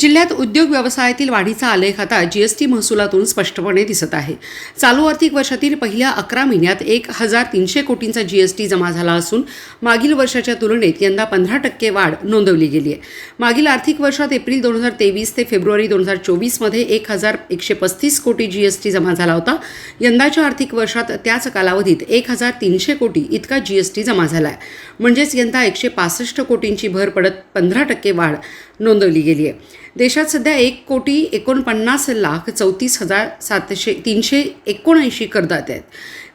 जिल्ह्यात उद्योग व्यवसायातील वाढीचा आलेख आता जीएसटी महसुलातून स्पष्टपणे दिसत आहे. चालू आर्थिक वर्षातील पहिल्या अकरा महिन्यात एक हजार तीनशे कोटींचा जीएसटी जमा झाला असून मागील वर्षाच्या तुलनेत यंदा पंधरा टक्के वाढ नोंदवली गेली आहे. मागील आर्थिक वर्षात एप्रिल दोन हजार तेवीस ते फेब्रुवारी दोन हजार चोवीसमध्ये एक हजार एकशे पस्तीस कोटी जीएसटी जमा झाला होता. यंदाच्या आर्थिक वर्षात त्याच कालावधीत एक हजार तीनशे कोटी इतका जीएसटी जमा झाला आहे म्हणजेच यंदा एकशे पासष्ट कोटींची भर पडत पंधरा टक्के वाढ नोंदवली गेली आहे. देशात सध्या एक कोटी एकोणपन्नास लाख चौतीस हजार सातशे तीनशे एकोणऐंशी करदाते आहेत.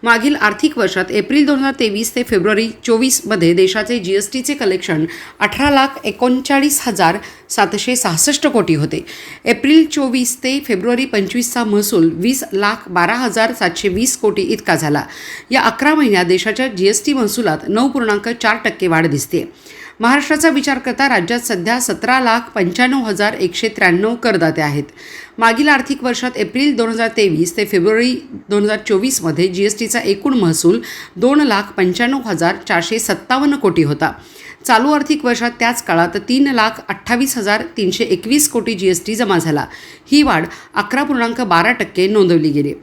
मागील आर्थिक वर्षात एप्रिल दोन हजार तेवीस ते फेब्रुवारी चोवीसमध्ये देशाचे जी एस टीचे कलेक्शन अठरा लाख एकोणचाळीस हजार सातशे सहासष्ट कोटी होते. एप्रिल चोवीस ते फेब्रुवारी पंचवीसचा महसूल वीस लाख बारा हजार सातशे वीस कोटी इतका झाला. या अकरा महिन्यात देशाच्या जी एस टी महसुलात नऊ पूर्णांक चार टक्के वाढ दिसते महाराष्ट्राचा विचार करता राज्यात सध्या सतरा लाख पंच्याण्णव हजार एकशे त्र्याण्णव करदाते आहेत. मागील आर्थिक वर्षात एप्रिल दोन हजार तेवीस ते फेब्रुवारी दोन हजार चोवीसमध्ये जी एस टीचा एकूण महसूल दोन लाख पंच्याण्णव हजार चारशे सत्तावन्न कोटी होता. चालू आर्थिक वर्षात त्याच काळात तीन लाख अठ्ठावीस हजार तीनशे एकवीस कोटी जी एस टी जमा झाला. ही वाढ अकरा पूर्णांक बारा टक्के नोंदवली गेली.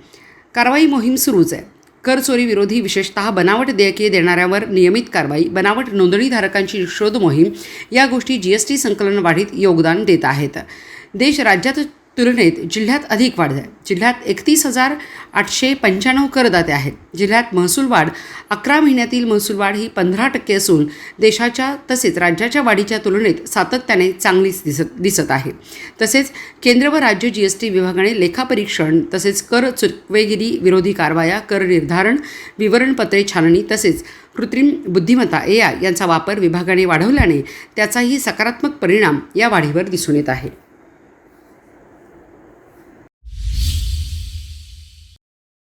कारवाई मोहीम सुरूच आहे. कर चोरी विरोधी विशेषतः बनावट देयके देणाऱ्यावर नियमित कारवाई बनावट नोंदणीधारकांची शोध मोहीम या गोष्टी जी एस टी संकलन वाढीत योगदान देत आहेत. देश राज्यात तुलनेत जिल्ह्यात अधिक वाढ झाली. जिल्ह्यात एकतीस हजार आठशे पंच्याण्णव करदाते आहेत. जिल्ह्यात महसूल वाढ अकरा महिन्यातील महसूल वाढ ही पंधरा टक्के असून देशाच्या तसेच राज्याच्या वाढीच्या तुलनेत सातत्याने चांगलीच दिसत दिसत आहे. तसेच केंद्र व राज्य जी एस टी विभागाने लेखापरीक्षण तसेच कर चुकवेगिरी विरोधी कारवाया कर निर्धारण विवरणपत्रे छाननी तसेच कृत्रिम बुद्धिमत्ता ए आय यांचा वापर विभागाने वाढवल्याने त्याचाही सकारात्मक परिणाम या वाढीवर दिसून येत आहे.